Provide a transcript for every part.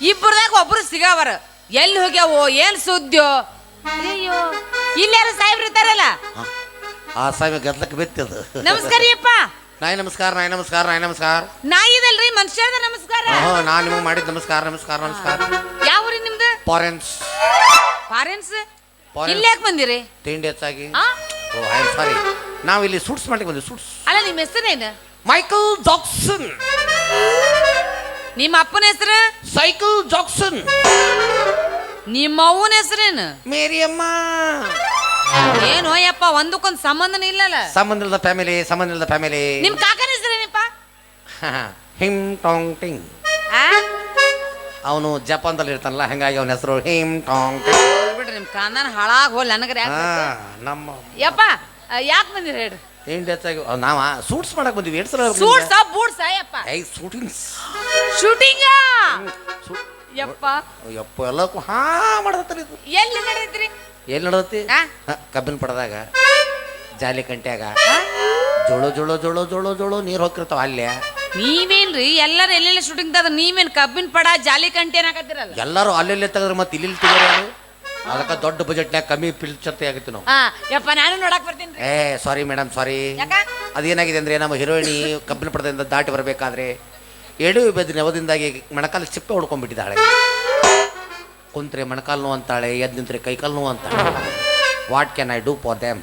ಇಬ್ಬರದಾಗ ಒಬ್ರು ಸಿಗವರ. ಎಲ್ಲಿ ಹೋಗ್ಯಾವೋ ಏನ್ ಸುದ್ದಿಯೋ? ಅಯ್ಯೋ ಇಲ್ಲಾರು ಸಾಹೇಬ್ರು ಇದ್ದಾರಲ್ಲ ಆ ಸಾಹೇಬ ಗದ್ಲಕ್ಕೆ ಬಿತ್ತದು ನಮಸ್ಕಾರ ಅಪ್ಪ. ನಾಯಿ ನಮಸ್ಕಾರ ನಾಯಿ ನಮಸ್ಕಾರ ನಾಯಿ ನಮಸ್ಕಾರ. ನಾಯಿದಲ್ರಿ ಮನುಷ್ಯರದ ನಮಸ್ಕಾರ. ಹಾ ನಾನು ನಿಮಗೆ ಮಾಡಿದ ನಮಸ್ಕಾರ ನಮಸ್ಕಾರ ನಮಸ್ಕಾರ. ಯಾವ ಊರಿ ನಿಮ್ದು? ಫಾರೆನ್ಸ್ ಫಾರೆನ್ಸ್. ಇಲ್ಲಿ ಯಾಕೆ ಬಂದಿರಿ? ತಿಂಡಿ ಹೆಚ್ಚಾಗಿ. ಆ? Oh I am sorry. ನಾವು ಇಲ್ಲಿ ಸೂಟ್ಸ್ ಮಾಡಿ ಬಂದ್ವಿ ಸೂಟ್ಸ್. ಅಲ್ಲ ನಿಮ್ಮ ಹೆಸರೇನು? ಮೈಕಲ್ ಜಾಕ್ಸನ್ ನಿಮ್ಮ ಅಪ್ಪನ ಹೆಸರು? Cycle Jackson. ನಿಮ್ಮ ಅವ್ವನ ಹೆಸರೇನು? ಮೇರಿಯಮ್ಮ. ಏನು ಯಪ್ಪ ಒಂದಕ್ಕೊಂದು ಸಂಬಂಧ ಇಲ್ಲಲ್ಲ? ಸಂಬಂಧ ಇಲ್ಲದ ಫ್ಯಾಮಿಲಿ ಸಂಬಂಧ ಇಲ್ಲದ ಫ್ಯಾಮಿಲಿ ನಿಮ್ ಕಾಕನ ಹೆಸರೇನಪ್ಪ ಹಿಮ್ ಟಾಂಗ್ ಟಿಂಗ್. ಆ? ಅವನು ಜಪಾನ್ದಲ್ಲಿ ಇರ್ತಾನಲ್ಲ ಹಂಗಾಗಿ ಅವನ ಹೆಸರು ಹಿಮ್ ಟಾಂಗ್ ಟಿಂಗ್. ಬಿಡ್ರಿ ನಿಮ್ ಕಾನನ್ ಹಾಳಾಗ್ ಹೋಲ್ ನನಗ್ರಿ ನಮ್ಮ ಯಪ್ಪ ಯಾಕೆ ಬಂದಿರಿ ಹೇಳ್ರಿ? ತಿಂಡಿ ಹೆಚ್ಚಾಗಿ ನಾವು ಸೂಟ್ಸ್ ಮಾಡಕ್ ಬಂದಿವಿ. ಎರಡು ಸಲ ಸೂಟ್ಸ ಬೂಟ್ಸ ಯಪ್ಪ. ಐ ಶೂಟಿಂಗ್ ಶೂಟಿಂಗ ಯಪ್ಪ. ಯಪ್ಪ ಎಲ್ಲಕ್ಕೂ ಹಾ ಮಾಡದತ್ತಲ್ಲ ಇದು. ಎಲ್ಲಿ ನಡೆದ್ರಿ? ಎಲ್ಲಿ ನಡೆದತ್ತಿ? ಕಬ್ಬಿನ ಪಡದಾಗ ಜಾಲಿ ಕಂಟ್ಯಾಗ. ಜೋಳು ಜೋಳು ಜೋಳು ಜೋಳು ಜೋಳು ನೀರು ಹೋಗಿರ್ತಾವ ಅಲ್ಲೇ. ನೀವೇನ್ರಿ? ಎಲ್ಲರೂ ಎಲ್ಲೆಲ್ಲ ಶೂಟಿಂಗ್ ನೀವೇನ್ ಕಬ್ಬಿನ ಪಡ ಜಾಲಿ ಕಂಟಿ ಏನಾಕತ್ತಿರಲ್ಲ ಎಲ್ಲರೂ ಅಲ್ಲೆಲ್ಲೇ ತೆಗೆದ್ರೆ ಮತ್ತೆ ಇಲ್ಲಿ ತೆಗೆದ್ರು ಅದಕ್ಕೆ ದೊಡ್ಡ ಬಜೆಟ್ನ್ಯಾಗ ಕಮ್ಮಿ ಪಿಲ್ಚರ್ ಆಗುತ್ತೆ ನಾವು. ಹಾ ಯಪ್ಪ ನಾನು ನೋಡಕ್ ಬರ್ತೀನಿ ಏ ಸಾರಿ ಮೇಡಮ್ ಸಾರಿ ಯಾಕ? ಅದೇನಾಗಿದೆ ಅಂದ್ರೆ ನಮ್ಮ ಹೀರೋಯಿನಿ ಕಬ್ಬಿನ ಪಡದಿಂದ ದಾಟಿ ಬರಬೇಕಾದ್ರೆ ಎಡು ಬೆದ್ದ ನೆವದಿಂದಾಗಿ ಮಣಕಾಲ ಚಿಪ್ಪೆ ಹೊಡ್ಕೊಂಡ್ಬಿಟ್ಟಿದ್ದಾಳೆ. ಕುಂತ್ರೆ ಮೊಣಕಾಲು ನೋವು ಅಂತಾಳೆ ಎದ್ದು ನಿಂತ್ರೆ ಕೈಕಾಲು ನೋವು ಅಂತಾಳೆ. What can I do for them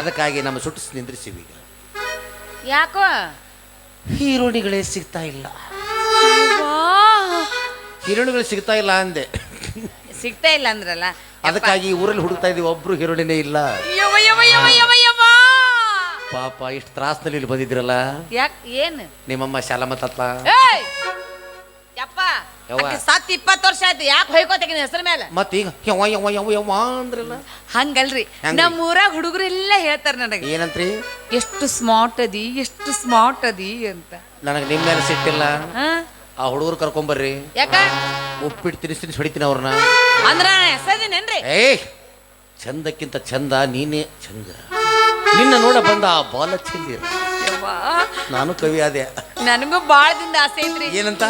ಅದಕ್ಕಾಗಿ ನಮ್ಮ ಸುಟ್ಟಿಸಿ ನಿಂದ್ರಿಸಿವಿ. ಈಗ ಯಾಕೋ? ಹೀರೋಣಿಗಳೇ ಸಿಗ್ತಾ ಇಲ್ಲ. ಹೀರೋಣಿಗಳು ಸಿಗ್ತಾ ಇಲ್ಲ ಅಂದೆ. ಸಿಗ್ತಾ ಇಲ್ಲ ಅಂದ್ರಲ್ಲ. ಅದಕ್ಕಾಗಿ ಊರಲ್ಲಿ ಹುಡುಕ್ತಾ ಇದೀವಿ ಒಬ್ರು ಹೀರೋಳಿನ ಇಲ್ಲ. ಯವ್ವ ಯವ್ವ ಯವ್ವ ಯವ್ವ ಯವ್ವ. ಪಾಪ ಇಷ್ಟು ತ್ರಾಸ್ನಲ್ಲಿ ಇಲ್ಲಿ ಬಂದಿದ್ರಲ್ಲ ಯಾಕ್ ಏನು? ನಿಮ್ಮಮ್ಮ ಶಾಲಮ್ಮ ತತ್ಲ ಏಯ್! ಯಪ್ಪ ಯವ್ವ. ಆಕಿ ಸತ್ ಇಪ್ಪತ್ತು ವರ್ಷ ಆಯ್ತು ಯಾಕೆ ಹೊಯ್ಕೋತಾಗಿನ ಹೆಸರು ಮೇಲೆ? ಮತ್ತೀಗ ಯವ್ವ ಯವ್ವ ಯವ್ವ ಯವ್ವ ಅಂದ್ರಲ್ಲ. ಹಂಗಲ್ರಿ. ಹೆಂಗ್ರಿ? ನಮ್ಮ ಊರಾಗ ಹುಡುಗರೆಲ್ಲ ಹೇಳ್ತಾರೆ ನನಗೆ. ಏನಂತ್ರಿ? ಎಷ್ಟು ಸ್ಮಾರ್ಟ್ ಅದಿ ಎಷ್ಟು ಸ್ಮಾರ್ಟ್ ಅದಿ ಅಂತ. ನನಗೆ ನಿಮ್ಮ ಮೇಲೆ ಸಿಟ್ಟಿಲ್ಲ. ಹಾ? ಆ ಹುಡುಗರು ಕರ್ಕೊಂಬರ್ರಿ. ಯಾಕ? ಉಪ್ಪಿಟ್ಟು ತಿನ್ನಿಸಿ ತಿನ್ಸಿ ಹೊಡಿತೀನಿ ಅವ್ರನ್ನ. ಅಂದ್ರ ಹೆಸರಿನೇನ್ರಿ ಏಯ್ ಚಂದಕ್ಕಿಂತ ಚಂದ ನೀನೇ ಚಂದ. ನಿನ್ನ ನೋಡ ಬಂದ ಆ ಬಾಲ ಚಂದಿ ನಾನು ಕವಿ ಅದೇ ನನಗೂ ಬಾಳ ದಿನ ಆಸೆ ಐತ್ರಿ. ಏನಂತ?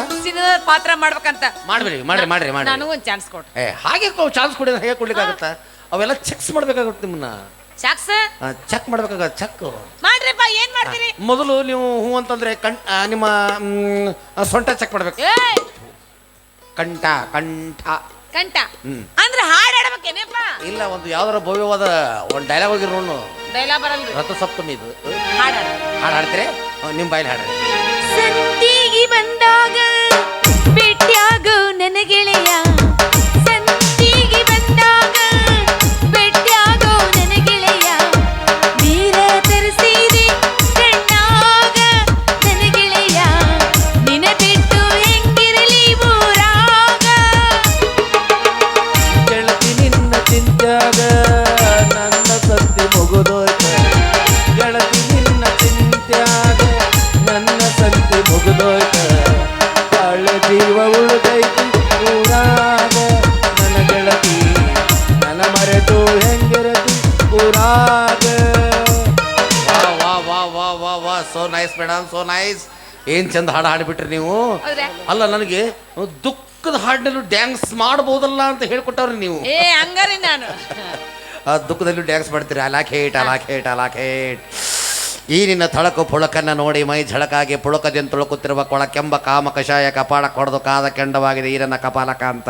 ಪಾತ್ರ ಮಾಡ್ಬೇಕಂತ. ಮಾಡ್ಬಿಡಿ ಮಾಡ್ರಿ ಮಾಡ್ರಿ ಮಾಡ್ರಿ. ನನಗೂ ಒಂದು ಚಾನ್ಸ್ ಕೊಡ್ರಿ ಏ ಹಾಗೆ ಚಾನ್ಸ್ ಕೊಡಿದ್ರೆ ಹೇಗೆ ಕೊಡ್ಲಿಕ್ಕಾಗತ್ತಾ? ಅವೆಲ್ಲ ಚೆಕ್ಸ್ ಮಾಡ್ಬೇಕಾಗುತ್ತೆ ನಿಮ್ಮನ್ನ. ಚಾಕ್ಸ್? ಚೆಕ್ ಮಾಡ್ಬೇಕಾಗ ಚೆಕ್ ಮಾಡ್ರಿಪ್ಪ ಏನ್ ಮಾಡ್ತೀರಿ? ಮೊದಲು ನೀವು ಹೂ ಅಂತಂದ್ರೆ ಕಣ್ ಆ, ನಿಮ್ಮ ಮ್, ಸೊಂಟ ಚೆಕ್ ಮಾಡ್ಬೇಕು. ಏಯ್! ಕಂಠ ಕಂಠ. ಕಂಠ? ಹ್ಮ್. ಅಂದ್ರೆ ಹಾಡ್ ಆಡ್ಬೇಕೇನಪ್ಪ ಇಲ್ಲ ಒಂದು ಯಾವ್ದಾರ ಭವ್ಯವಾದ ಒಂದು ಡೈಲಾಗ್ ಹೋಗಿರೋನು ಡೈಲಾಗ್ ಬರಲ್ರಿ. ರಥಸಪ್ತಮಿ ಇದು. ಹಾಡ್ ಆಡ ಹಾಡು ಹಾಡ್ತೀರಿ? ನಿಮ್ಮ ಬಾಯಲ್ಲಿ ಹಾಡ್ರಿ ಸಂತಿಗೆ ಬಂದಾಗ ಭೇಟಿಯಾಗೋ ನನ್ನ ಗೆಳೆಯ. ನೈಸ್ ಸೋ ನೈಸ್ ಏನ್ ಚಂದ ಹಾಡು ಹಾಡ್ಬಿಟ್ರಿ ನೀವು? ಅಲ್ಲ ನನಗೆ ದುಃಖದ ಹಾಡಿನಲ್ಲೂ ಡ್ಯಾನ್ಸ್ ಮಾಡಬಹುದಲ್ಲ ಅಂತ ಹೇಳ್ಕೊಟ್ಟವ್ರಿ ನೀವು. ಏ ಹಂಗಾರಿ ನಾನು. ಆ ದುಃಖದಲ್ಲೂ ಡ್ಯಾನ್ಸ್ ಮಾಡ್ತೀರಿ? ಅಲಾಕ್ ಹೇಟ್ ಈ ನಿನ್ನ ಥಳಕು ಪುಳಕನ್ನ ನೋಡಿ ಮೈ ಝಳಕಾಗಿ ಪುಳಕದಿಂದ ತುಳುಕುತ್ತಿರುವ ಕೊಳಕೆಂಬ ಕಾಮ ಕಷಾಯ ಕಪಾಳ ಕೊಡದು ಕಾದ ಕೆಂಡವಾಗಿದೆ ಈರನ್ನ ಕಪಾಲಕ ಅಂತ.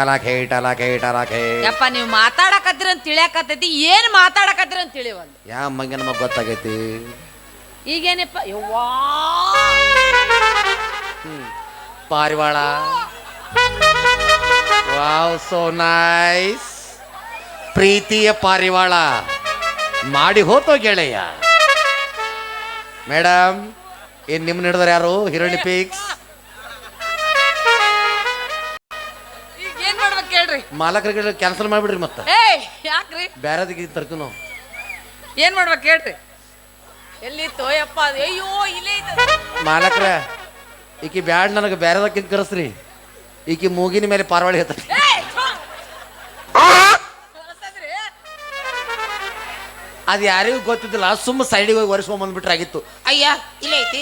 ಅಲಾಕ್ ಹೇಟ್ ಅಲಾ ಹೇಟ್ ಅಲಾ ಹೇಟ್ ಯಪ್ಪ ನೀವು ಮಾತಾಡಕತ್ತಿರ ಅಂತ ತಿಳಿಯಾಕತ್ತೈತಿ. ಏನ್ ಮಾತಾಡಕತ್ತಿರ ಅಂತ ತಿಳಿವಲ್ಲ ಯಾ ಮಂಗೆ ನಮಗೆ ಗೊತ್ತಾಗೈತಿ? ಈಗೇನಪ್ಪ? ಯವ್ವಾ! ಪಾರಿವಾಳ. ವಾವ್ ಸೋ ನೈಸ್ ಪ್ರೀತಿಯ ಪಾರಿವಾಳ. ಮಾಡಿ ಹೋತೋ ಗೆಳೆಯ. ಮೇಡಮ್ ಏನ್ ನಿಮ್ಮನ್ನ ಹಿಡಿದ್ರೆ ಯಾರು? ಹಿರಣಿ ಪಿಕ್ಸ್? ಈಗ ಏನ್ ಮಾಡ್ಬೇಕು ಮಾಲಕರಿಗೆ ಕ್ಯಾನ್ಸಲ್ ಮಾಡಿಬಿಡ್ರಿ ಮತ್ತೆ. ಏಯ್ ಯಾಕ್ರಿ? ನಾವು ಏನ್ ಮಾಡ್ಬೇಕು ಕೇಳ್ರಿ ಎಲ್ಲಿತ್ತು ತೋಯಪ್ಪ ಅದು? ಅಯ್ಯೋ ಇಲ್ಲೇ ಇತ್ತು ಮಾಲಕ್ರ ಈಕಿ ಬ್ಯಾಡ್ ನನಗೆ ಬೇರೆದಕ್ಕಿಂತ ಕರೆಸ್ರಿ. ಈಕಿ ಮೂಗಿನ ಮೇಲೆ ಪಾರ್ವಾಳಿ ಹೇಳ್ತಾರೆ ಏಯ್, ಥು. ಹೊಲಸದ್ರಿ? ಅದು ಯಾರಿಗೂ ಗೊತ್ತಿದ್ದಿಲ್ಲ ಸುಮ್ಮ ಸೈಡಿಗೆ ಹೋಗಿ ಒರೆಸ್ಕೊಂಡ್ ಬಂದ್ಬಿಟ್ರೆ ಆಗಿತ್ತು. ಅಯ್ಯ ಇಲ್ಲೇ ಐತಿ.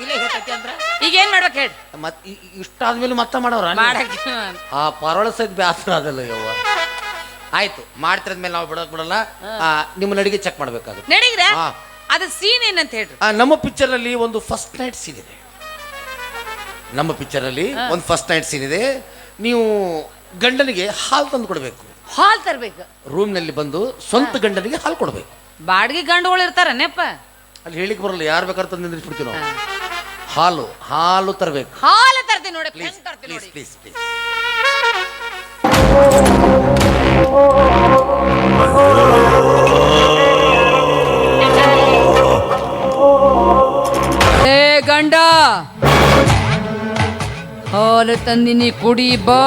ಇಲ್ಲೇ ಹೇಳ್ತೈತಿ ಅಂದ್ರ? ಈಗ ಏನ್ ಮಾಡ್ಬೇಕು ಹೇಳಿ. ಮತ್ ಇ- ಇ- ಇಷ್ಟಾದ್ಮೇಲೆ ಮತ್ತೆ ಮಾಡೋರ? ಮಾಡಕ್ ಆ ಪರೋಳ ಸಹಿತ ಬ್ಯಾಸರ ಅದಲ್ಲ ಯವ್ವ. ಆಯ್ತು ಮಾಡ್ತಿರದ್ಮೇಲೆ ನಾವು ಬಿಡೋಕ್ ಬಿಡಲ್ಲ. ಆ, ನಿಮ್ಮ ನಡಿಗೆ ಚೆಕ್ ಮಾಡ್ಬೇಕಾಗುತ್ತೆ. ನಡೀಗ್ರೆ? ಹಾ. ಅದು ಸೀನ್ ಏನಂತ ಹೇಳಿ ಆ, ನಮ್ಮ ಪಿಕ್ಚರ್ ಅಲ್ಲಿ ಒಂದು ಫಸ್ಟ್ ನೈಟ್ ಸೀನ್ ಇದೆ. ನಮ್ಮ ಪಿಕ್ಚರ್ ಅಲ್ಲಿ ಒಂದು ಫಸ್ಟ್ ನೈಟ್ ಸೀನ್ ಇದೆ. ನೀವು ಗಂಡನಿಗೆ ಹಾಲು ತಂದು ಕೊಡಬೇಕು. ಹಾಲ್ ತರ್ಬೇಕು. ರೂಮ್ನಲ್ಲಿ ಬಂದು ಸ್ವಂತ ಗಂಡನಿಗೆ ಹಾಲು ಕೊಡಬೇಕು. ಬಾಡಿಗೆ ಗಂಡುಗಳು ಇರ್ತಾರ ನೆಪ್ಪ ಅಲ್ಲಿ ಹೇಳಿಕ್ ಬರಲ್ಲ ಯಾರು ಬೇಕಾದ್ರೆ ತಂದು ನಿಂದಿಸ್ಬಿಡ್ತೀವಿ ನಾವು. ಹಾಲು ಹಾಲು ತರಬೇಕು. ಹಾಲು ತರ್ತೀನಿ ನೋಡಿ ಪ್ಲೀಸ್ ಹೆಂಗ್ ತರ್ತೀನಿ ಪ್ಲೀಸ್ ನೋಡಿ. ಪ್ಲೀಸ್ ಪ್ಲೀಸ್ ಹಾಲು ತಂದಿನಿ ಕುಡಿ ಬಾ.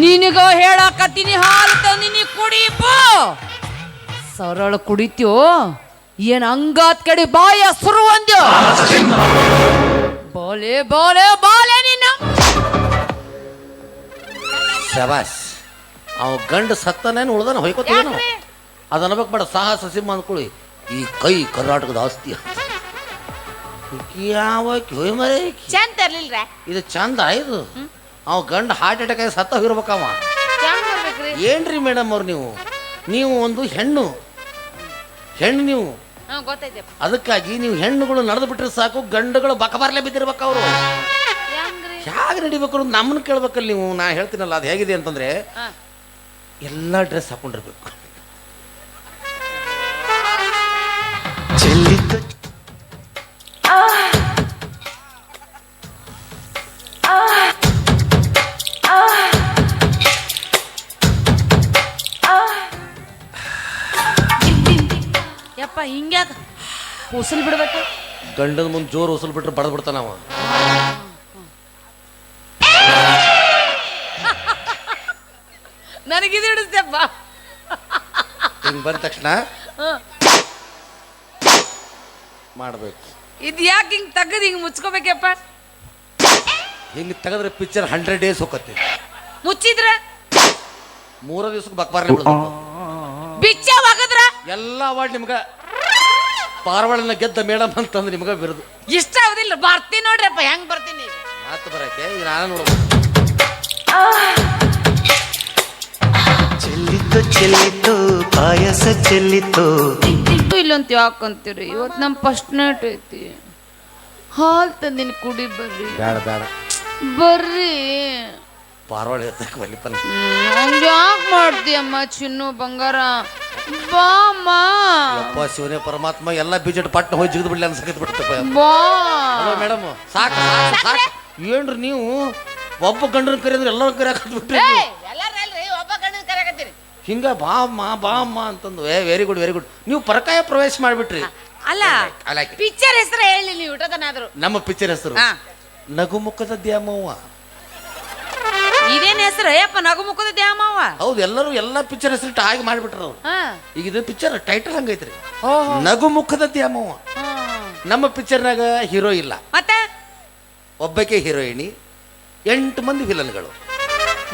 ನಿನಗ ಹೇಳಾಕತ್ತೀನಿ ಹಾಲು ತಂದಿನಿ ಕುಡಿ ಬಾ. ಸರಳ ಕುಡಿತ್ಯೋ ಏನ್ ಹಂಗಾತ್ ಕಡೆ ಬಾಯ ಸುರು ಅಂದ್ಯೋ. ಬಾಲೆ ಬಾಲೆ ಬಾಲೆ ನಿನ್ನ. ಶಬಾಸ್ ಅವ ಗಂಡ ಸತ್ತನೇನು ಉಳ್ದಾನ ಹೊಯ್ಕೋತೀವಿ ಅದನ್ನ ಬೇಕು ಬೇಡ ಸಾಹಸ ಸಿಂಹ ಅಂದ್ಕೊಳ್ಳಿ ಈ ಕೈ ಕರ್ನಾಟಕದ ಆಸ್ತಿ ಅಂತ ಯಾವ ಹೊಯ್ ಮರೆ. ಚಂದ ತರ್ಲಿಲ್ರ ಇದು ಚಂದ ಇದು. ಅವ ಗಂಡ ಹಾರ್ಟ್ ಅಟ್ಯಾಕ್ ಆಗಿ ಸತ್ತ ಹೋಗಿರ್ಬೇಕವ ಏನ್ರಿ ಮೇಡಮ್ ಅವ್ರು ನೀವು? ನೀವು ಒಂದು ಹೆಣ್ಣು. ಹೆಣ್ಣು ನೀವು. ಹಾ ಗೊತ್ತೈತೆ. ಅದಕ್ಕಾಗಿ ನೀವು ಹೆಣ್ಣುಗಳು ನಡೆದು ಬಿಟ್ಟರೆ ಸಾಕು ಗಂಡುಗಳು ಬಕಬಾರ್ಲೆ ಬಿದ್ದಿರ್ಬೇಕು ಅವರು. ಹೇಗೆ ನಡಿಬೇಕು ಅನ್ನೋದು ನಮ್ಮನ್ನ ಕೇಳ್ಬೇಕಲ್ಲ ನೀವು? ನಾ ಹೇಳ್ತೀನಲ್ಲ ಅದು ಹೇಗಿದೆ ಅಂತಂದ್ರೆ. ಎಲ್ಲ ಡ್ರೆಸ್ ಹಾಕೊಂಡಿರ್ಬೇಕು. ಚೆಲ್ಲಿದ್ದ ಹಿಂಗ್ಯಾಕ ಉಸಲ್ ಬಿಡ್ಬೇಕು? ಗಂಡನ ಮುಂದೆ ಜೋರು ಉಸಲ್ ಬಿಟ್ರೆ ಬಡದ್ ಬಿಡ್ತಾನ ಅವ. ನನಗಿದು ಹಿಂಗೆ ಬಂದ ತಕ್ಷಣ ಮಾಡ್ಬೇಕು. ಇದು ಯಾಕೆ ಹಿಂಗ್ ತೆಗದ್ ಹಿಂಗ್ ಮುಚ್ಕೋಬೇಕಪ್ಪ? ಹಿಂಗ್ ತೆಗೆದ್ರೆ ಪಿಕ್ಚರ್ ಹಂಡ್ರೆಡ್ ಡೇಸ್ ಹೋಗತ್ತೆ ಮುಚ್ಚಿದ್ರೆ? ಮೂರ ದಿವ್ಸಕ್ಕೆ ಬಿಡ್ಬೇಕು. ಬಿಚ್ಚ ಒಗದ್ರ? ಎಲ್ಲ ಅವಾರ್ಡ್ ನಿಮ್ಗೆ. ಪಾರವಾಳನ ಗೆದ್ದ ಮೇಡಮ್ ಅಂತಂದ್ರೆ ನಿಮಗೆ ಬಿರುದು. ಇಷ್ಟ ಆಗುದಿಲ್ಲ ಬರ್ತೀನಿ ನೋಡ್ರಪ್ಪ ಹೆಂಗ್ ಬರ್ತೀನಿ? ಮಾತು ಬರಕ್ಕೆ ಈಗ ನಾನು ನೋಡ್ಬೋದು ಚೆಲ್ಲಿತ್ತು ಚೆಲ್ಲಿತ್ತು ಪಾಯಸ ಚೆಲ್ಲಿತ್ತು. ಇಲ್ಲಂತ ಯಾಕಂತೀರಿ? ಇವತ್ತು ನಮ್ಮ ಫಸ್ಟ್ ನೈಟ್ ಐತಿ. ಹಾಲ್ ತಂದಿನ ಕುಡಿ ಬರ್ರಿ. ಬೇಡ ಬೇಡ. ಬರ್ರಿ. ಪಾರವಾಳ ಎತ್ತಕ್ಕೆ ಹಂಗೆ ಯಾಕೆ ಮಾಡ್ತೀಯಮ್ಮ ಚಿನ್ನು ಬಂಗಾರ? ಬಾಮ್ಮ ಶಿವನೇ ಪರಮಾತ್ಮ ಎಲ್ಲ ಬಿಜೆಟ್ ಪಟ್ಟ ಹೋಗಿ ಜಿಗಿದು ಬಿಡ್ಲಿ ಅನ್ಸಕತ್ ಬಿಡ್ತಪ್ಪ. ಬಾ. ಹಲೋ ಮೇಡಮ್ ಸಾಕು ಏನ್ರಿ ನೀವು? ಒಬ್ಬ ಗಂಡನ ಕರಿ ಅಂದ್ರೆ ಎಲ್ಲರೂ ಕರೆ ಹಾಕಿ ಒಬ್ಬ ಗಂಡನ ಕರೆಕತ್ತೀರಿ ಹಿಂಗ ಬಾ ಅಮ್ಮ ಬಾ ಅಮ್ಮ ಅಂತಂದು. ಏ ವೆರಿ ಗುಡ್ ವೆರಿ ಗುಡ್ ನೀವು ಪರಕಾಯ ಪ್ರವೇಶ ಮಾಡ್ಬಿಟ್ರಿ. ಅಲ್ಲ it. ಪಿಕ್ಚರ್ ಹೆಸರು ಹೇಳಿ ನೀವು ಊಟದನಾದ್ರು ನಮ್ಮ ಪಿಕ್ಚರ್ ಹೆಸರು. ನಗುಮುಖದ ದ್ಯಾಮವ್ವ. ಇದೇನ್ ಹೆಸರು? ಅಯ್ಯಪ್ಪ ನಗು ಮುಖದ ದ್ಯಾಮವ್ವ ಹೌದು ಎಲ್ಲರೂ ಎಲ್ಲ ಪಿಕ್ಚರ್ ಹೆಸರು ಹಾಗೆ ಮಾಡಿಬಿಟ್ರು ಅವ್ರು. ಹಾ. ಈಗ ಇದು ಪಿಕ್ಚರ್ ಟೈಟಲ್ ಹಂಗೈತ್ರಿ. ನಗುಮುಖದ ದ್ಯಾಮವ್ವ ನಮ್ಮ ಪಿಕ್ಚರ್ನಾಗ ಹೀರೋ ಇಲ್ಲ. ಮತ್ತೆ? ಒಬ್ಬಕ್ಕೆ ಹೀರೋಯಿನಿ ಎಂಟು ಮಂದಿ ವಿಲನ್ಗಳು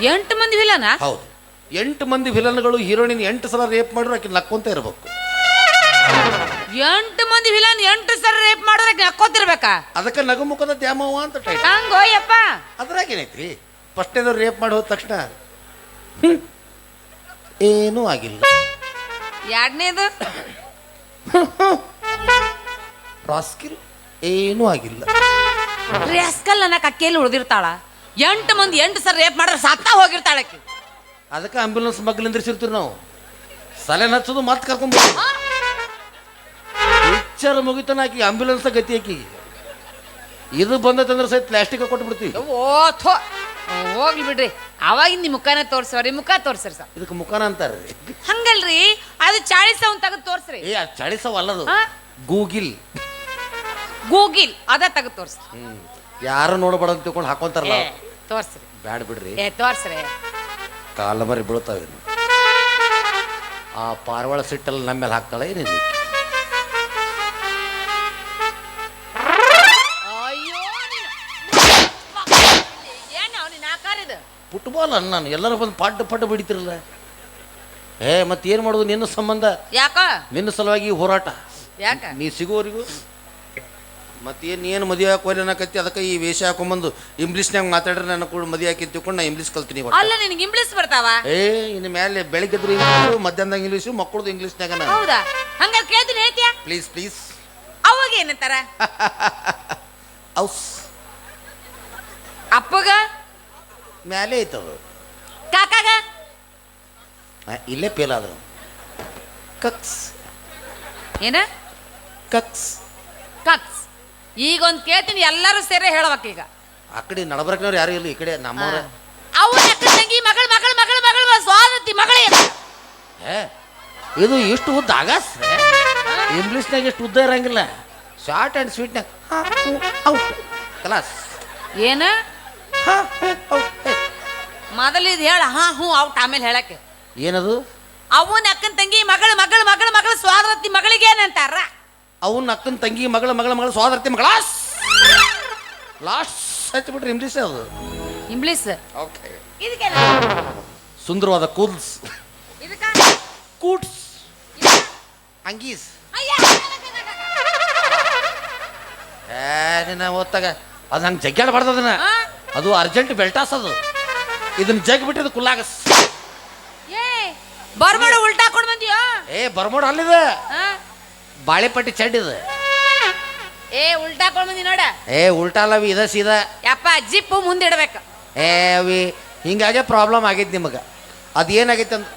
ಎಂಟು ಮಂದಿ ವಿಲನ ಹೌದು. ಎಂಟು ಮಂದಿ ವಿಲನ್ಗಳು ಹೀರೋಯಿನ್ ಎಂಟು ಸಲ ರೇಪ್ ಮಾಡಿದ್ರು ಆಕೆ ನಕ್ಕೊಂತ ಇರಬೇಕು. ಎಂಟು ಮಂದಿ ವಿಲನ್ ಎಂಟು ಸಲ ರೇಪ್ ಮಾಡಿದ್ರೆ ನಕ್ಕೋತಿರ್ಬೇಕಾ ಅದಕ್ಕೆ ನಗುಮುಖದ ದ್ಯಾಮವ್ವ ಅಂತ ಟೈಟಲ್ ಹಂಗೋಯಪ್ಪ ಅದ್ರಾಗ ಏನೈತ್ರಿ ಫಸ್ಟ್ನೇದವ್ರು ರೇಪ್ ಮಾಡಿ ಹೋದ ತಕ್ಷಣ ಏನೂ ಆಗಿಲ್ಲ. ಎರಡನೇದು? ರಾಸ್ಕಿಲ್ ಏನೂ ಆಗಿಲ್ಲ. ರೆಸ್ಕಲ್ ನನ್ನ ಕಕ್ಕೆಯಲ್ಲಿ ಉಳಿದಿರ್ತಾಳ. ಎಂಟು ಮಂದಿ ಎಂಟು ಸರ್ ರೇಪ್ ಮಾಡಿದ್ರೆ ಸತ್ತ ಹೋಗಿರ್ತಾಳೆ ಆಕಿ. ಅದಕ್ಕೆ ಆಂಬ್ಯುಲೆನ್ಸ್ ಮಗ್ಲು ನಿಂದ್ರಿಸಿರ್ತೀವಿ ನಾವು. ಸಲೆನ್ ಹಚ್ಚೋದು ಮತ್ತೆ ಕರ್ಕೊಂಡ್ಬಿಟ್ಟು ಪಿಕ್ಚರ್ ಮುಗಿತಾನ ಆಕಿ ಆಂಬ್ಯುಲೆನ್ಸ್ ಗತಿ ಆಕಿ. ಇದು ಬಂದತಂದ್ರೆ ಸಹಿತ ಪ್ಲಾಸ್ಟಿಕ್ ಕೊಟ್ಬಿಡ್ತೀವಿ. ಓ ಥೋ. ಹೋಗ್ಲಿ ಬಿಡ್ರಿ. ಅವಾಗಿನ ನಿಮ್ಮ ಮುಖನ ತೋರ್ಸವ್ರಿ ಮುಖ ತೋರ್ಸ್ರಿ ಸರ್. ಇದಕ್ಕೆ ಮುಖಾನ ಅಂತಾರ್ರಿ. ಹಂಗಲ್ರಿ? ಅದು ಚಾಳಿಸ ಅವ್ನ್ ತೆಗೆದು ತೋರ್ಸ್ರಿ. ಏ ಅದು ಚಳಿಸವ ಅಲ್ಲದು ಹಾ? ಗೂಗಿಲ್. ಗೂಗಿಲ್ ಅದ ತೆಗೆದು ತೋರ್ಸ್ರಿ. ಹ್ಮ್. ಯಾರು ನೋಡಬಾರ್ದು ಅಂತ ತಿಳ್ಕೊಂಡು ಹಾಕೊಂತಾರಲ್ಲ ಏ, ತೋರ್ಸ್ರಿ. ಬ್ಯಾಡ ಬಿಡ್ರಿ. ಏ ತೋರ್ಸ್ರಿ. ಕಾಲ ಮರಿ ಬೀಳ್ತಾವೆ ಆ ಪಾರವಾಳ ಸಿಟ್ಟಲ್ಲಿ ನಮ್ಮ ಮೇಲೆ ಹಾಕ್ತಾಳೆ ಏನಿದೆ? ಫುಟ್ಬಾಲ್ ಅನ್ನ ನಾನು ಎಲ್ಲರೂ ಬಂದು ಪಡ್ಡ ಪಡ್ಡ ಬಿಡಿತಿರಲ್ಲ. ಏ ಮತ್ತೆ ಏನು ಮಾಡೋದು ನಿನ್ನ ಸಂಬಂಧ? ಯಾಕ? ನಿನ್ನ ಸಲುವಾಗಿ ಈ ಹೋರಾಟ. ಯಾಕ? ನೀ ಸಿಗೋರಿಗೂ ಮತ್ತೇನು ಏನು ಮದುವೆ ಹಾಕೋಲಿ ಅನ್ನಕತ್ತಿ? ಅದಕ್ಕೆ ಈ ವೇಷ ಹಾಕೊಂಬಂದು ಇಂಗ್ಲೀಷ್ನಾಗ ಮಾತಾಡ್ರೆ ನನ್ನ ಕೂಡ ಮದುವೆ ಹಾಕಿ ತಿಳ್ಕೊಂಡು ನಾ ಇಂಗ್ಲೀಷ್ ಕಲ್ತೀನಿ ಒಟ್ಟು. ಅಲ್ಲ ನಿನಗೆ ಇಂಗ್ಲಿಷ್ ಬರ್ತಾವ? ಏ ಇನ್ನು ಮೇಲೆ ಬೆಳಿಗ್ಗೆದ್ರು ಇಂಗ್ಲೀಷು ಮಧ್ಯಾಹ್ನದಾಗ ಇಂಗ್ಲೀಷು ಮಕ್ಕಳದು ಇಂಗ್ಲೀಷ್ನಾಗ ಹೌದಾ? ಹಂಗಾರೆ ಕೇಳ್ತೀನಿ ಹೇಳ್ತೀಯ? Please please. ಅವಾಗ ಏನಂತಾರ? ಔಸ್ ಅಪ್ಪಗ? ಮ್ಯಾಲೆ ಐತದು ಕಾಕಾಗ? ಇಲ್ಲೇ ಫೇಲ್ ಆದ್ರು. ಕಕ್ಸ್. ಏನ? ಕಕ್ಸ್. ಕಕ್ಸ್. ಈಗ ಒಂದ್ ಕೇಳ್ತೀನಿ ಎಲ್ಲರೂ ಸೇರಿ ಹೇಳಬೇಕು ಈಗ. ಆ ಕಡೆ ನಡಬರ್ಕ್ನವ್ರು ಯಾರು ಇಲ್ಲ ಈ ಕಡೆ ನಮ್ಮವ್ರ. ಅವ್ರ ಅಕ್ಕ ತಂಗಿ ಮಗಳ ಮಗಳ ಮಗಳ ಮಗಳ ಸ್ವಾದತಿ ಮಗಳೇ. ಏ ಇದು ಇಷ್ಟು ಉದ್ದ ಆಗಸ್ ಇಂಗ್ಲೀಷ್ನಾಗ ಇಷ್ಟು ಉದ್ದ ಇರಂಗಿಲ್ಲ. ಶಾರ್ಟ್ ಆ್ಯಂಡ್ ಸ್ವೀಟ್ನಾಗ ಕಲಾಸ್ ಏನ? ಮೊದಲು ಇದು ಹೇಳ ಹಾ ಹ್ಞೂ ಔಟ್ ಆಮೇಲೆ ಹೇಳಕ್ಕೆ. ಏನದು? ಅವನ ಅಕ್ಕನ ತಂಗಿ ಮಗಳ ಮಗಳ ಮಗಳ ಮಗಳ ಸ್ವಾದರತಿ ಮಗಳಿಗೆ ಏನಂತಾರ ಅವನ ಅಕ್ಕನ ತಂಗಿ ಮಗಳ ಮಗಳ ಮಗಳ ಸೋದರತಿ ಮಗಳ ಲಾಸ್ಟ್ ಹಚ್ಚಿಬಿಟ್ರೆ ಇಂಗ್ಲೀಷ್ ಅದು. ಇಂಗ್ಲೀಷ್. ಓಕೆ ಇದಕ್ಕೆ ಸುಂದರವಾದ ಕೂಲ್ಸ್ ಇದಕ್ಕೆ? ಕೂಟ್ಸ್? ಅಂಗೀಸ್. ಏ ನಿನ್ನ ಓದ್ತಾಗ ಅದು ನಂಗೆ ಜಗ್ಗಾಡಬಾರ್ದು ಅದನ್ನ. ಅದು ಅರ್ಜೆಂಟ್ ಬೆಲ್ಟಾಸ್ ಅದು. ಇದನ್ನ ಜಗ್ ಬಿಟ್ಟಿದ್ ಕುಲ್ಲಾಗಸ್ ಏ ಬರ್ಬೇಡ ಉಲ್ಟಾ ಹಾಕೊಂಡ್ ಬಂದಿಯೋ? ಏ ಬರ್ಮೋಡ ಅಲ್ಲಿದೆ. ಆ? ಬಾಳೆಪಟ್ಟಿ ಚಡ್ ಇದು ಏ ಉಲ್ಟಾ ಹಾಕೊಂಡ್ ಬಂದಿ ನೋಡ. ಏ ಉಲ್ಟಾ ಅಲ್ಲವಿ ಇದ ಸೀದಾ. ಯಪ್ಪ ಜಿಪ್ಪು ಮುಂದಿಡ್ಬೇಕು ಏ ಅವಿ ಹಿಂಗಾಗೆ ಪ್ರಾಬ್ಲಮ್ ಆಗೈತಿ ನಿಮಗೆ. ಅದು ಏನಾಗೈತೆ ಅಂತ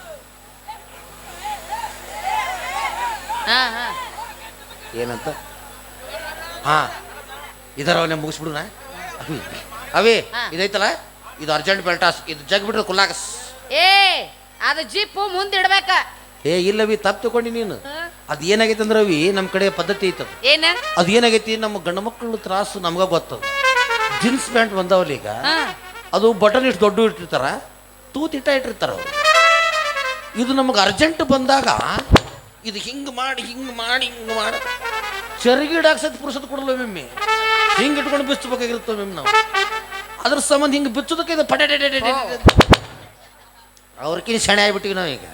ಹಾ ಹಾ. ಏನಂತ? ಹಾಂ. ಇದರವನ್ನೇ ಮುಗಿಸ್ಬಿಡುನ? ಅವಿ ಅವಿ ಇದೈತಲ್ಲ? ಇದು ಅರ್ಜೆಂಟ್ ಬೆಲ್ಟಾಸ್ ಇದು ಜಗ್ ಬಿಟ್ರೆ ಕುಲ್ಲಾಗಸ್. ಏ ಅದು ಜಿಪ್ಪು ಮುಂದಿಡ್ಬೇಕ ಏ ಇಲ್ಲವಿ ತಪ್ಪು ತಗೊಂಡಿ ನೀನು. ಅದು ಏನಾಗೈತೆ ಅಂದ್ರೆ ಅವಿ ನಮ್ಮ ಕಡೆ ಪದ್ಧತಿ ಐತದ ಏನ? ಅದು ಏನಾಗೈತಿ ನಮ್ಮ ಗಂಡು ಮಕ್ಕಳು ತ್ರಾಸು ನಮ್ಗೆ ಗೊತ್ತದ. ಜೀನ್ಸ್ ಪ್ಯಾಂಟ್ ಬಂದವಲ್ಲ ಈಗ ಅದು ಬಟನ್ ಇಷ್ಟು ದೊಡ್ಡ ಇಟ್ಟಿರ್ತಾರ ತೂತ್ ಇಟ್ಟ ಇಟ್ಟಿರ್ತಾರ ಅವರು. ಇದು ನಮಗೆ ಅರ್ಜೆಂಟ್ ಬಂದಾಗ ಇದು ಹಿಂಗೆ ಮಾಡಿ ಹಿಂಗೆ ಮಾಡಿ ಹಿಂಗೆ ಮಾಡಿ. ಚರಿಗಿಡಾಕ್ಸತ್ ಪುರುಷತ್ ಕೊಡಲ್ಲ ಮಿಮ್ಮಿ ಹಿಂಗೆ ಇಟ್ಕೊಂಡು ಬಿಚ್ಚಬೇಕಾಗಿರ್ತವೆ ಮೆಮ್ ನಾವು. ಅದ್ರ ಸಂಬಂಧ ಹಿಂಗೆ ಬಿಚ್ಚೋದಕ್ಕೆ ಇದು ಪಟೇ ಅವ್ರಕಿನ ಸೆಣೆ ಆಗಿಬಿಟ್ಟಿವಿ ನಾವು ಈಗ.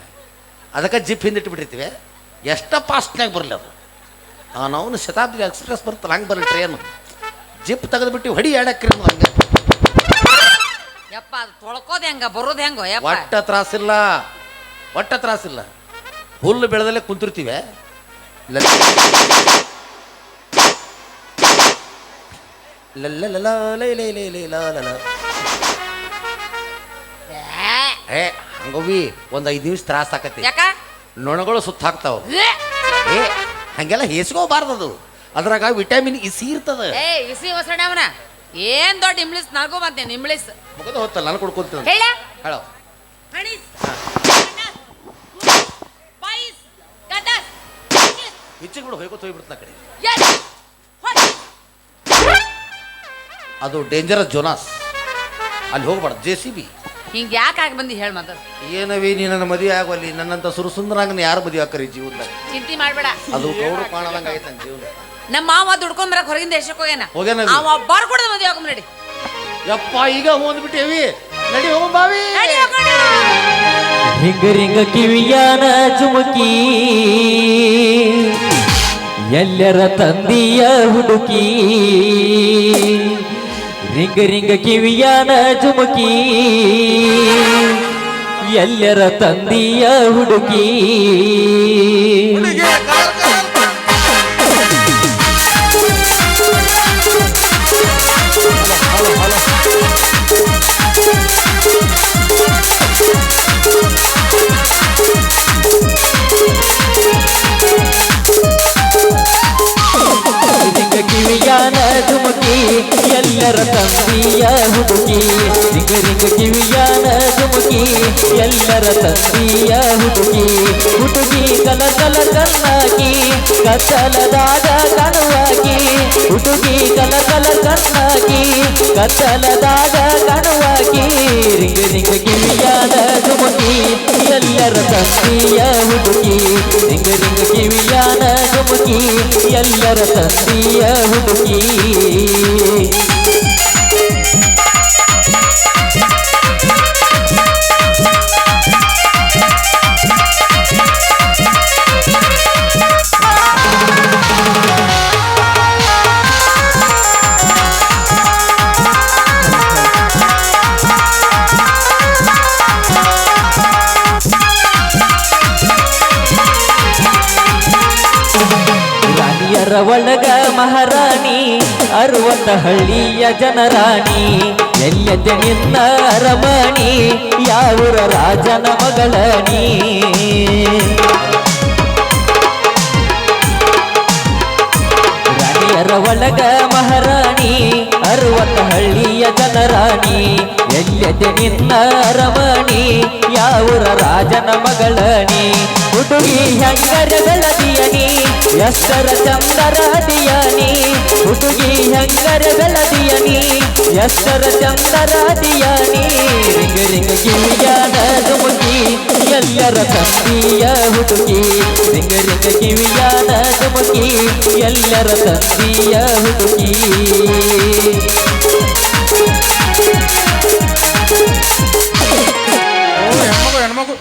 ಅದಕ್ಕೆ ಜಿಪ್ ಹಿಂದೆ ಇಟ್ಬಿಟ್ಟಿರ್ತೀವಿ. ಎಷ್ಟ ಫಾಸ್ಟ್ನಾಗ ಬರಲಿ ಅದು. ನಾವು ಶತಾಬ್ದಿ ಎಕ್ಸ್ಪ್ರೆಸ್ ಬರ್ತಲ್ಲ ಹಂಗೆ ಬರಲಿ ಟ್ರೇನು ಜಿಪ್ ತೆಗೆದ್ಬಿಟ್ಟು ಹೊಡಿ ಆಡಕ್ರಿ ಹಂಗೆ. ಯಪ್ಪ ಅದು ತೊಳ್ಕೋದ್ ಹೆಂಗ ಬರೋದು ಹೆಂಗೋ ಯಪ್ಪ. ಒಟ್ಟ ತ್ರಾಸಿಲ್ಲ. ಒಟ್ಟ ತ್ರಾಸಿಲ್ಲ. ಹುಲ್ಲು ಬೆಳೆದಲ್ಲೇ ಕುಂತಿರ್ತೀವಿ. ಏ. ಹಂಗವಿ ಒಂದ್ ಐದು ನಿಮಿಷ ತ್ರಾಸ ಆಕತಿ. ಯಾಕ? ನೊಣಗಳು ಸುತ್ತಾಕ್ತಾವ ಏ, ಹಂಗೆಲ್ಲ ಹೇಸ್ಕೋಬಾರ್ದು ಅದು. ಅದ್ರಾಗ ವಿಟಮಿನ್ ಇಸಿ ಇರ್ತದ. ಏ ಇಸಿ ಹೊಸಣ ಅವನ. ಏನ್ ದೊಡ್ಡ ಇಂಬ್ಲಿಸ್ ನನಗೂ ಬಂತೇನೆ ಇಂಬ್ಲಿಸ್ ಮುಗದ ಹೊತ್ತಲ್ಲ ನಾನು ಕೊಡ್ಕೊಂತೀನಿ ಹೇಳ. ಹೇಳೋ ಹಣಿಸ್. ಹೆಚ್ಚಿಗೆ ಬಿಡು ಹೋಯ್ಕೋತ ಹೋಗ್ಬಿಡ್ತಾನ ಕಡೆ. ಅದು ಡೇಂಜರಸ್ ಜೋನಾಸ್ ಅಲ್ಲಿ ಹೋಗ್ಬಾರ್ದು ಜೆ ಸಿ ಬಿ ಹಿಂಗೆ ಯಾಕೆ ಆಗಿ ಬಂದು ಹೇಳ ಮೊದಲು ಏನವಿ ನೀ ನನ್ನ ಮದುವೆ ಆಗೋಲ್ಲಿ ನನ್ನಂತ ಸುರಸುಂದರಾಂಗನ ಯಾರು ಮದುವೆ ಆಕರಿ ಜೀವನದಾಗ? ಚಿಂತೆ ಮಾಡಬೇಡ. ಅದು ಗೌರವ ಕಾಣದಂಗ ಐತೆ ನನ್ನ ಜೀವನ ನಮ್ಮ ಮಾವ ದುಡ್ಕೊಂಡ್ ಬರಕ್ ಹೊರಗಿಂದ ದೇಶಕ್ಕೆ ಹೋಗ್ಯಾನ. ಹೋಗ್ಯಾನ ಅವ? ಬರ್ಕೊಡ್ದ ಮದುವೆ ಹೋಗಮ್ ನಡಿ. ಯಪ್ಪ ಈಗ ಹೋದ್ಬಿಟ್ಟೇವಿ ನಡಿ ಹೋಗೋ ಬಾವಿ. ನಡಿ ಹೋಗೋಣ. ರಿಂಗ ರಿಂಗ ಕಿವಿಯಾನ ಚುಮುಕಿ. ಎಲ್ಲರ ತಂದಿಯ ಹುಡುಕಿ. ರಿಂಗ ರಿಂಗ ಕಿವಿಯಾನ ಜುಮುಕಿ ಎಲ್ಲರ ತಂದಿಯ ಹುಡುಕಿ. ಎಲ್ಲರ ತಂದಿಯ ಹುಡುಗಿ ರಿಂಗ ರಿಂಗ ಕಿವಿಯಾನ ಜುಮುಕಿ ಎಲ್ಲರ ತಂದಿಯ ಹುಡುಗಿ ಹುಡುಗಿ ಕಲ ಕಲ ಕಲ್ಲಾಗಿ ಕತ್ತಲದಾಗ ಕಣವಾಗಿ ಹುಡುಗಿ ಕಲ ಕಲ ಕಲ್ಲಾಗಿ ಕತ್ತಲದಾಗ ಕಣವಾಗಿ ರಿಂಗ ಕಿವಿಯಾನ ಜುಮುಕಿ ಎಲ್ಲರ ತಂದಿಯ ಹುಡುಗಿ ರಿಂಗ ಕಿವಿಯಾನ ಜುಮುಕಿ ಎಲ್ಲರ ತಂದಿಯ ಹುಡುಗಿ ರಾಣಿಯರ ಒಳಗ ಮಹಾರಾಣಿ, ಅರವತ್ತ ಹಳ್ಳಿಯ ಜನರಾಣಿ ಎಲ್ಲ ಜನಿಂದ ಅರಮಣಿ ಯಾವೂರ ರಾಜನ ಮಗಳಣಿ ರಾಣಿಯರ ಒಳಗ ಮಹಾರಾಣಿ ಅರವತ್ತ ಹಳ್ಳಿಯ ಜನರಾಣಿ ಎಲ್ಲೆದೆ ನಿನ್ನ ರಮಣಿ ಯಾವೂರ ರಾಜನ ಮಗಳಣಿ. ಹುಡುಗಿ ಹೆಂಗರ ಬೆಳದಿಯನಿ ಎಷ್ಟರ ಚಂದರ ದಿಯನಿ ಹುಡುಗಿ ಹೆಂಗರ ಬೆಳದಿಯನಿ ಎಷ್ಟರ ಚಂದರ ದಿಯನಿ ರಿಂಗ ರಿಂಗ ಎಲ್ಲರ ತಂದಿಯ ಹುಡುಗಿ. ರಿಂಗ ರಿಂಗ ಕಿವಿಯಾನ ದುಮುಕಿ ಎಲ್ಲರ ತಂದಿಯ ಹುಡುಗಿ. ಹೆಣ್ಮಗು